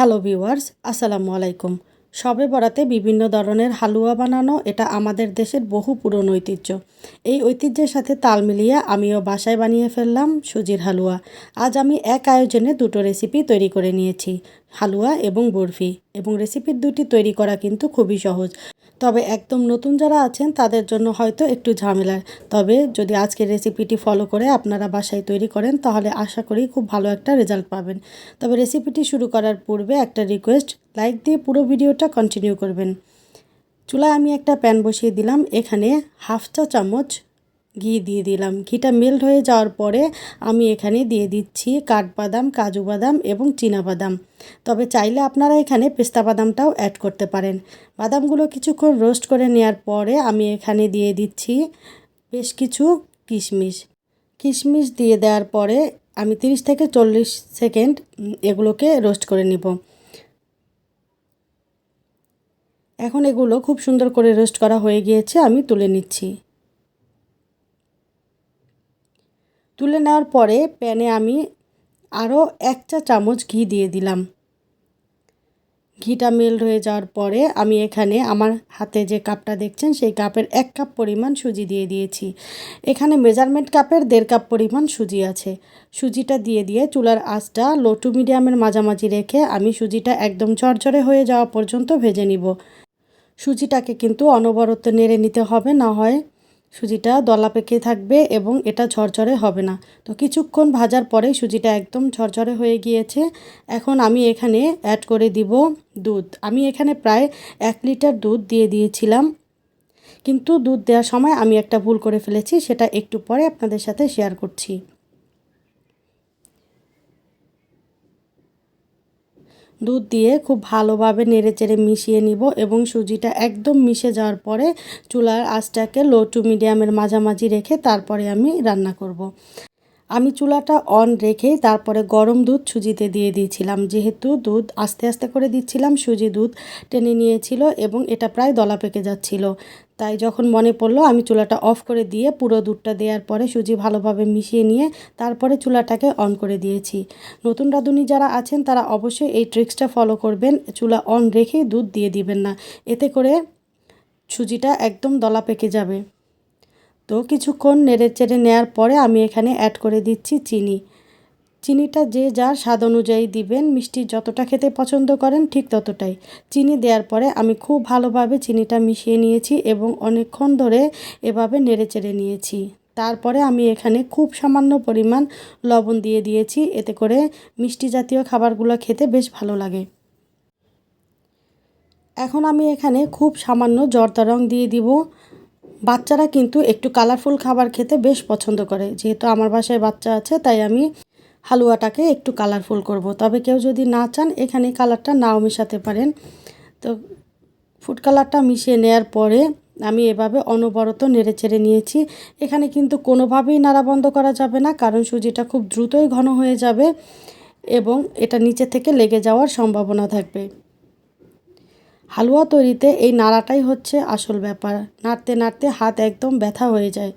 Hello viewers আসসালামু আলাইকুম। সবে বরাতে বিভিন্ন ধরনের হালুয়া বানানো এটা আমাদের দেশের বহু পুরনো ঐতিহ্য। এই ঐতিহ্যের সাথে তাল মিলিয়ে আমিও বাসায় বানিয়ে ফেললাম সুজির হালুয়া। আজ আমি এক আয়োজনে দুটো রেসিপি তৈরি করে নিয়েছি, হালুয়া এবং বরফি। এবং রেসিপির দুটি তৈরি করা কিন্তু খুবই সহজ। তবে একদম নতুন যারা আছেন, তাদের জন্য হয়তো একটু ঝামেলার তবে যদি আজকের রেসিপিটি ফলো করে আপনারা বাসায় তৈরি করেন, তাহলে আশা করি খুব ভালো একটা রেজাল্ট পাবেন। তবে রেসিপিটি শুরু করার পূর্বে একটা রিকোয়েস্ট লাইক দিয়ে পুরো ভিডিওটা কন্টিনিউ করবেন। চুলায় আমি একটা প্যান বসিয়ে দিলাম। এখানে হাফ চা চামচ ঘি দিয়ে দিলাম। ঘিটা মেল্ট হয়ে যাওয়ার পরে আমি এখানে দিয়ে দিচ্ছি কাঠবাদাম, কাজু বাদাম এবং বাদাম। তবে চাইলে আপনারা এখানে পেস্তা বাদামটাও অ্যাড করতে পারেন। বাদামগুলো কিছুক্ষণ রোস্ট করে নেওয়ার পরে আমি এখানে দিয়ে দিচ্ছি বেশ কিছু কিশমিশ। কিশমিশ দিয়ে দেওয়ার পরে আমি 30 থেকে চল্লিশ সেকেন্ড এগুলোকে রোস্ট করে নিব। এখন এগুলো খুব সুন্দর করে রোস্ট করা হয়ে গিয়েছে, আমি তুলে নিচ্ছি। তুলে নেওয়ার পরে প্যানে আমি আরও এক চা চামচ ঘি দিয়ে দিলাম। ঘিটা মেল্ট হয়ে যাওয়ার পরে আমি এখানে আমার হাতে যে কাপটা দেখছেন, সেই কাপের এক কাপ পরিমাণ সুজি দিয়ে দিয়েছি। এখানে মেজারমেন্ট কাপের দেড় কাপ পরিমাণ সুজি আছে। সুজিটা দিয়ে দিয়ে চুলার আঁচটা লো টু মিডিয়ামের মাঝামাঝি রেখে আমি সুজিটা একদম ঝরঝরে হয়ে যাওয়া পর্যন্ত ভেজে নিব। সুজিটাকে কিন্তু অনবরত নেড়ে নিতে হবে, না হয় সুজিটা দলা পেকে থাকবে এবং এটা ঝরঝরে হবে না। তো কিছুক্ষণ ভাজার পরে সুজিটা একদম ঝরঝরে হয়ে গিয়েছে। এখন আমি এখানে অ্যাড করে দিব দুধ। আমি এখানে প্রায় এক লিটার দুধ দিয়ে দিয়েছিলাম। কিন্তু দুধ দেওয়ার সময় আমি একটা ভুল করে ফেলেছি, সেটা একটু পরে আপনাদের সাথে শেয়ার করছি। দুধ দিয়ে খুব ভালোভাবে নেড়ে চেড়ে মিশিয়ে নিব এবং সুজিটা একদম মিশে যাওয়ার পরে চুলার আঁচটাকে লো টু মিডিয়ামের মাঝামাঝি রেখে তারপরে আমি রান্না করব। আমি চুলাটা অন রেখেই তারপরে গরম দুধ সুজিতে দিয়ে দিয়েছিলাম যেহেতু দুধ আস্তে আস্তে করে দিচ্ছিলাম, সুজি দুধ টেনে নিয়েছিল এবং এটা প্রায় দলা পেকে যাচ্ছিল তাই যখন মনে পড়ল, আমি চুলাটা অফ করে দিয়ে পুরো দুধটা দেওয়ার পরে সুজি ভালোভাবে মিশিয়ে নিয়ে তারপরে চুলাটাকে অন করে দিয়েছি। নতুন রাঁধুনি যারা আছেন, তারা অবশ্যই এই ট্রিক্সটা ফলো করবেন। চুলা অন রেখে দুধ দিয়ে দিবেন না। এতে করে সুজিটা একদম দলা পেকে যাবে। তো কিছুক্ষণ নেড়ে চেড়ে নেওয়ার পরে আমি এখানে অ্যাড করে দিচ্ছি চিনি। চিনিটা যে যার স্বাদ অনুযায়ী দিবেন, মিষ্টি যতটা খেতে পছন্দ করেন ঠিক ততটাই। চিনি দেওয়ার পরে আমি খুব ভালোভাবে চিনিটা মিশিয়ে নিয়েছি এবং অনেকক্ষণ ধরে এভাবে নেড়ে চেড়ে নিয়েছি। তারপরে আমি এখানে খুব সামান্য পরিমাণ লবণ দিয়ে দিয়েছি, এতে করে মিষ্টি জাতীয় খাবারগুলো খেতে বেশ ভালো লাগে। এখন আমি এখানে খুব সামান্য জর্দা রং দিয়ে দিব। বাচ্চারা কিন্তু একটু কালারফুল খাবার খেতে বেশ পছন্দ করে, যেহেতু আমার বাসায় বাচ্চা আছে, তাই আমি হালুয়াটাকে একটু কালারফুল করব। তবে কেউ যদি না চান, এখানে কালারটা নাও মেশাতে পারেন। তো ফুড কালারটা মিশিয়ে নেওয়ার পরে আমি এভাবে অনবরত নেড়ে চেড়ে নিয়েছি। এখানে কিন্তু কোনোভাবেই নাড়া বন্ধ করা যাবে না, কারণ সুজিটা খুব দ্রুতই ঘন হয়ে যাবে এবং এটা নিচে থেকে লেগে যাওয়ার সম্ভাবনা থাকবে। হালুয়া তৈরিতে এই নাড়াটাই হচ্ছে আসল ব্যাপার। নাড়তে নাড়তে হাত একদম ব্যথা হয়ে যায়।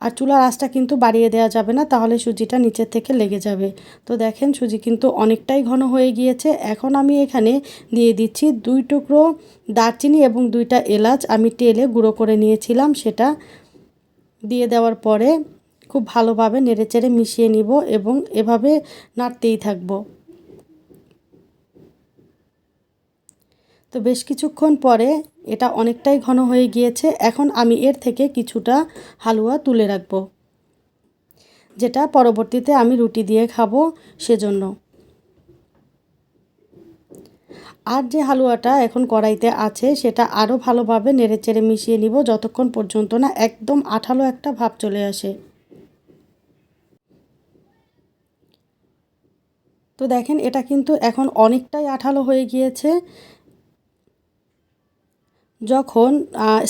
আর চুলার আঁচটা কিন্তু বাড়িয়ে দেওয়া যাবে না, তাহলে সুজিটা নিচের থেকে লেগে যাবে। তো দেখেন সুজি কিন্তু অনেকটাই ঘন হয়ে গিয়েছে। এখন আমি এখানে দিয়ে দিচ্ছি দুই টুকরো দারচিনি এবং দুইটা এলাচ। আমি তেলে গুঁড়ো করে নিয়েছিলাম সেটা। দিয়ে দেওয়ার পরে খুব ভালোভাবে নেড়েচেড়ে মিশিয়ে নিব এবং এভাবে নাড়তেই থাকব। তো বেশ কিছুক্ষণ পরে এটা অনেকটাই ঘন হয়ে গিয়েছে। এখন আমি এর থেকে কিছুটা হালুয়া তুলে রাখব, যেটা পরবর্তীতে আমি রুটি দিয়ে খাব সেজন্য। আর যে হালুয়াটা এখন কড়াইতে আছে, সেটা আরও ভালোভাবে নেড়েচেড়ে মিশিয়ে নিব যতক্ষণ পর্যন্ত না একদম আঠালো একটা ভাব চলে আসে। তো দেখেন, এটা কিন্তু এখন অনেকটাই আঠালো হয়ে গিয়েছে। যখন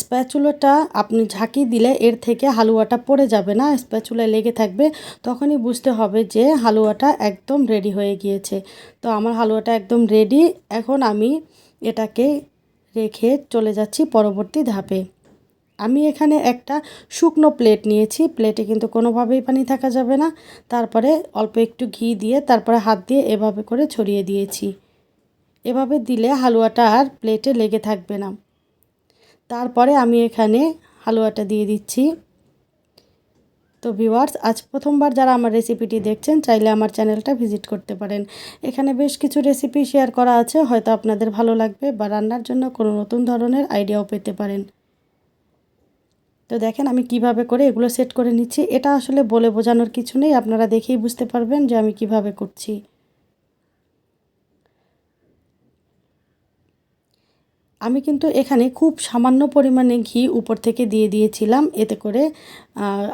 স্প্যাচুলাটা আপনি ঝাঁকি দিলে এর থেকে হালুয়াটা পড়ে যাবে না, স্প্যাচুলায় লেগে থাকবে, তখনই বুঝতে হবে যে হালুয়াটা একদম রেডি হয়ে গিয়েছে। তো আমার হালুয়াটা একদম রেডি, এখন আমি এটাকে রেখে চলে যাচ্ছি পরবর্তী ধাপে। আমি এখানে একটা শুকনো প্লেট নিয়েছি, প্লেটে কিন্তু কোনোভাবেই পানি থাকা যাবে না, তারপরে অল্প একটু ঘি দিয়ে, তারপরে হাত দিয়ে এভাবে করে ছড়িয়ে দিয়েছি। এভাবে দিলে হালুয়াটা আর প্লেটে লেগে থাকবে না। তারপরে আমি এখানে হালুয়াটা দিয়ে দিচ্ছি। তো ভিওয়ার্স আজ প্রথমবার যারা আমার রেসিপিটি দেখছেন, চাইলে আমার চ্যানেলটা ভিজিট করতে পারেন। এখানে বেশ কিছু রেসিপি শেয়ার করা আছে, হয়তো আপনাদের ভালো লাগবে বা রান্নার জন্য কোনো নতুন ধরনের আইডিয়াও পেতে পারেন। তো দেখেন আমি কীভাবে করে এগুলো সেট করে নিচ্ছি। এটা আসলে বলে বোঝানোর কিছু নেই, আপনারা দেখেই বুঝতে পারবেন যে আমি কীভাবে করছি। আমি কিন্তু এখানে খুব সামান্য পরিমাণে ঘি উপর থেকে দিয়ে দিয়েছিলাম এতে করে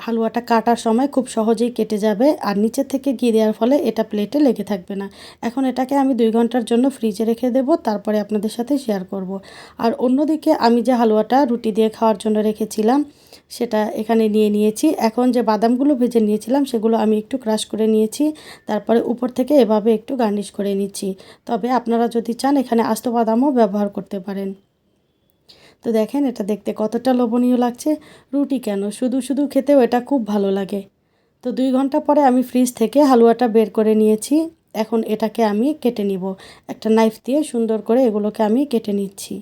হালুয়াটা কাটার সময় খুব সহজেই কেটে যাবে আর নিচের থেকে ঘি দেওয়ার ফলে এটা প্লেটে লেগে থাকবে না এখন এটাকে আমি দুই ঘণ্টার জন্য ফ্রিজে রেখে দেব, তারপরে আপনাদের সাথে শেয়ার করব। আর অন্যদিকে আমি যে হালুয়াটা রুটি দিয়ে খাওয়ার জন্য রেখেছিলাম সেটা এখানে নিয়ে নিয়েছি। এখন যে বাদামগুলো ভেজে নিয়েছিলাম, সেগুলো আমি একটু ক্রাশ করে নিয়েছি। তারপরে উপর থেকে এভাবে একটু গার্নিশ করে নিচ্ছি। তবে আপনারা যদি চান, এখানে আস্ত বাদামও ব্যবহার করতে পারেন। তো দেখেন, এটা দেখতে কতটা লোভনীয় লাগছে। রুটি কেন? শুধু শুধু খেতেও এটা খুব ভালো লাগে। তো দুই ঘণ্টা পরে আমি ফ্রিজ থেকে হালুয়াটা বের করে নিয়েছি। এখন এটাকে আমি কেটে নিব। একটা নাইফ দিয়ে সুন্দর করে এগুলোকে আমি কেটে নিচ্ছি।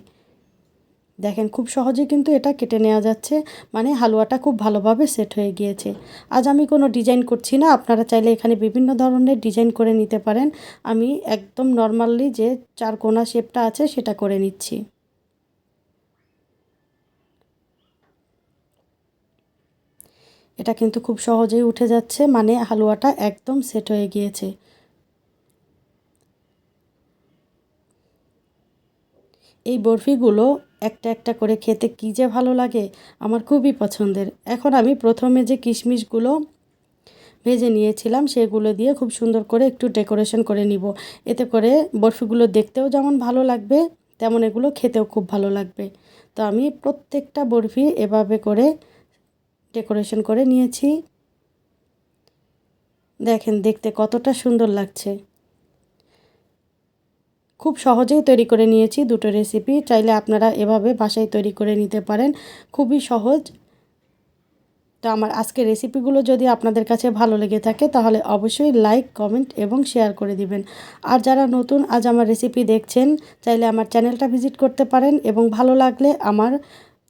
দেখেন, খুব সহজে কিন্তু এটা কেটে নেওয়া যাচ্ছে। মানে হালুয়াটা খুব ভালোভাবে সেট হয়ে গিয়েছে। আজ আমি কোনো ডিজাইন করছি না। আপনারা চাইলে এখানে বিভিন্ন ধরনের ডিজাইন করে নিতে পারেন। আমি একদম নর্মালি যে চার কোনা শেপটা আছে, সেটা করে নিচ্ছি। এটা কিন্তু খুব সহজেই উঠে যাচ্ছে। মানে হালুয়াটা একদম সেট হয়ে গিয়েছে। এই বরফিগুলো একটা একটা করে খেতে কী যে ভালো লাগে আমার খুবই পছন্দের। এখন আমি প্রথমে যে কিশমিশগুলো ভেজে নিয়েছিলাম সেগুলো দিয়ে খুব সুন্দর করে একটু ডেকোরেশন করে নিব। এতে করে বরফিগুলো দেখতেও যেমন ভালো লাগবে, তেমন এগুলো খেতেও খুব ভালো লাগবে। তো আমি প্রত্যেকটা বরফি এভাবে করে ডেকোরেশন করে নিয়েছি। দেখেন দেখতে কতটা সুন্দর লাগছে। খুব সহজেই তৈরি করে নিয়েছি দুটো রেসিপি চাইলে আপনারা এভাবে বাসায় তৈরি করে নিতে পারেন। খুবই সহজ। তো আমার আজকের রেসিপিগুলো যদি আপনাদের কাছে ভালো লেগে থাকে, তাহলে অবশ্যই লাইক কমেন্ট এবং শেয়ার করে দিবেন। আর যারা নতুন, আজ আমার রেসিপি দেখছেন, চাইলে আমার চ্যানেলটা ভিজিট করতে পারেন এবং ভালো লাগলে আমার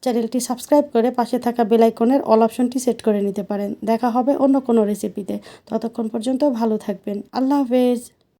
চ্যানেলটি সাবস্ক্রাইব করে পাশে থাকা বেলাইকনের অল অপশনটি সেট করে নিতে পারেন। দেখা হবে অন্য কোনো রেসিপিতে ততক্ষণ পর্যন্ত ভালো থাকবেন। আল্লাহ হাফেজ।